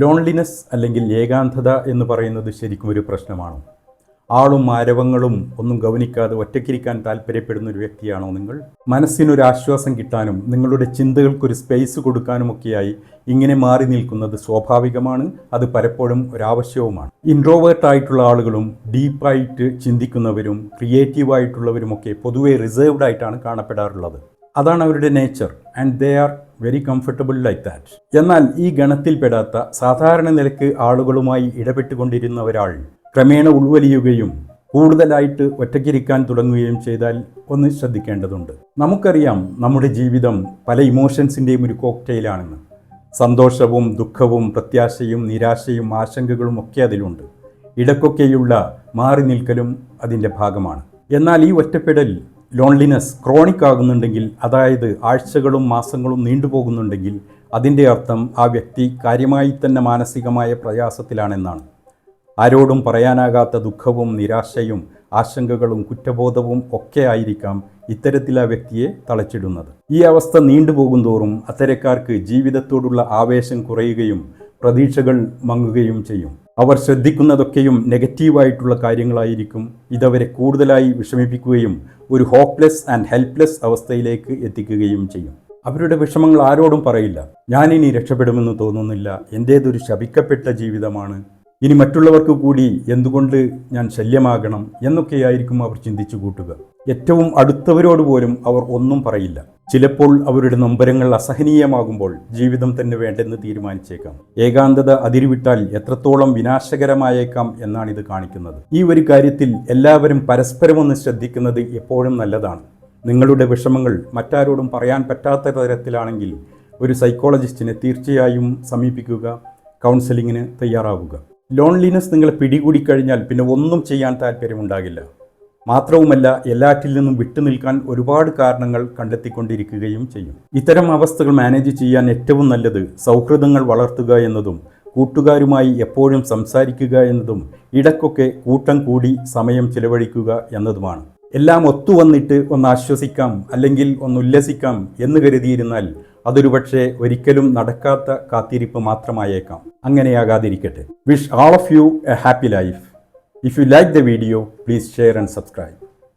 Loneliness അല്ലെങ്കിൽ ഏകാന്തത എന്ന് പറയുന്നത് ശരിക്കും ഒരു പ്രശ്നമാണോ? ആളും ആരവങ്ങളും ഒന്നും ഗവനിക്കാതെ ഒറ്റക്കിരിക്കാൻ താല്പര്യപ്പെടുന്ന ഒരു വ്യക്തിയാണോ നിങ്ങൾ? മനസ്സിനൊരു ആശ്വാസം കിട്ടാനും നിങ്ങളുടെ ചിന്തകൾക്കൊരു സ്പേസ് കൊടുക്കാനുമൊക്കെയായി ഇങ്ങനെ മാറി നിൽക്കുന്നത് സ്വാഭാവികമാണ് അത് പലപ്പോഴും ഒരാവശ്യവുമാണ്. ഇൻട്രോവേർട്ട് ആയിട്ടുള്ള ആളുകളും ഡീപ്പായിട്ട് ചിന്തിക്കുന്നവരും ക്രിയേറ്റീവായിട്ടുള്ളവരുമൊക്കെ പൊതുവെ റിസർവ്ഡ് ആയിട്ടാണ് കാണപ്പെടാറുള്ളത്. അതാണ് അവരുടെ nature and they are very comfortable like that എന്നാൽ ഈ ഗണത്തിൽപ്പെടാത്ത സാധാരണ നിലയ്ക്ക് ആളുകളുമായി ഇടപെട്ടുകൊണ്ടിരുന്ന ഒരാൾ ക്രമേണ ഉൾവലിയുകയും കൂടുതലായിട്ട് ഒറ്റയ്ക്കിരിക്കാൻ തുടങ്ങുകയും ചെയ്താൽ ഒന്ന് ശ്രദ്ധിക്കേണ്ടതുണ്ട്. നമുക്കറിയാം നമ്മുടെ ജീവിതം പല ഇമോഷൻസിന്റെയും ഒരു കോക്ടെയിലാണെന്ന് സന്തോഷവും ദുഃഖവും പ്രത്യാശയും നിരാശയും ആശങ്കകളും ഒക്കെ അതിലുണ്ട്. ഇടക്കൊക്കെയുള്ള മാറി നിൽക്കലും അതിന്റെ ഭാഗമാണ്. എന്നാൽ ഈ ഒറ്റപ്പെടൽ ലോൺലിനെസ് ക്രോണിക് ആകുന്നുണ്ടെങ്കിൽ അതായത് ആഴ്ചകളും മാസങ്ങളും നീണ്ടുപോകുന്നുണ്ടെങ്കിൽ അതിന്റെ അർത്ഥം ആ വ്യക്തി കാര്യമായി തന്നെ മാനസികമായ പ്രയാസത്തിലാണെന്നാണ്. ആരോടും പറയാനാകാത്ത ദുഃഖവും നിരാശയും ആശങ്കകളും കുറ്റബോധവും ഒക്കെ ആയിരിക്കാം ഇത്തരത്തിൽ ആ വ്യക്തിയെ തളച്ചിടുന്നത്. ഈ അവസ്ഥ നീണ്ടുപോകും തോറും അത്തരക്കാർക്ക് ജീവിതത്തോടുള്ള ആവേശം കുറയുകയും പ്രതീക്ഷകൾ മങ്ങുകയും ചെയ്യും. അവർ ശ്രദ്ധിക്കുന്നതൊക്കെയും നെഗറ്റീവായിട്ടുള്ള കാര്യങ്ങളായിരിക്കും ഇതവരെ കൂടുതലായി വിഷമിപ്പിക്കുകയും ഒരു ഹോപ്പ്ലെസ് ആൻഡ് ഹെൽപ്ലെസ് അവസ്ഥയിലേക്ക് എത്തിക്കുകയും ചെയ്യും. അവരുടെ വിഷമങ്ങൾ ആരോടും പറയില്ല. ഞാനിനി രക്ഷപ്പെടുമെന്ന് തോന്നുന്നില്ല. എന്റേതൊരു ശപിക്കപ്പെട്ട ജീവിതമാണ് ഇനി മറ്റുള്ളവർക്ക് കൂടി എന്തുകൊണ്ട് ഞാൻ ശല്യമാകണം എന്നൊക്കെയായിരിക്കും അവർ ചിന്തിച്ചു കൂട്ടുക. ഏറ്റവും അടുത്തവരോട് പോലും അവർ ഒന്നും പറയില്ല. ചിലപ്പോൾ അവരുടെ നൊമ്പരങ്ങൾ അസഹനീയമാകുമ്പോൾ ജീവിതം തന്നെ വേണ്ടെന്ന് തീരുമാനിച്ചേക്കാം. ഏകാന്തത അതിരുവിട്ടാൽ എത്രത്തോളം വിനാശകരമായേക്കാം എന്നാണ് ഇത് കാണിക്കുന്നത്. ഈ ഒരു കാര്യത്തിൽ എല്ലാവരും പരസ്പരം ഒന്ന് ശ്രദ്ധിക്കുന്നത് എപ്പോഴും നല്ലതാണ്. നിങ്ങളുടെ വിഷമങ്ങൾ മറ്റാരോടും പറയാൻ പറ്റാത്ത തരത്തിലാണെങ്കിൽ ഒരു സൈക്കോളജിസ്റ്റിനെ തീർച്ചയായും സമീപിക്കുക കൗൺസിലിങ്ങിന് തയ്യാറാവുക. ലോൺലിനെസ് നിങ്ങളെ പിടികൂടിക്കഴിഞ്ഞാൽ പിന്നെ ഒന്നും ചെയ്യാൻ താല്പര്യമുണ്ടാകില്ല. മാത്രവുമല്ല എല്ലാറ്റിൽ നിന്നും വിട്ടുനിൽക്കാൻ ഒരുപാട് കാരണങ്ങൾ കണ്ടെത്തിക്കൊണ്ടിരിക്കുകയും ചെയ്യും. ഇത്തരം അവസ്ഥകൾ മാനേജ് ചെയ്യാൻ ഏറ്റവും നല്ലത് സൗഹൃദങ്ങൾ വളർത്തുക എന്നതും കൂട്ടുകാരുമായി എപ്പോഴും സംസാരിക്കുക എന്നതും ഇടയ്ക്കൊക്കെ കൂട്ടം കൂടി സമയം ചിലവഴിക്കുക എന്നതുമാണ്. എല്ലാം ഒത്തുവന്നിട്ട് ഒന്ന് ആശ്വസിക്കാം അല്ലെങ്കിൽ ഒന്ന് ഉല്ലസിക്കാം എന്ന് കരുതിയിരുന്നാൽ അതൊരു പക്ഷേ ഒരിക്കലും നടക്കാത്ത കാത്തിരിപ്പ് മാത്രമായേക്കാം. അങ്ങനെയാകാതിരിക്കട്ടെ. Wish all of you a happy life if you like the video please share and subscribe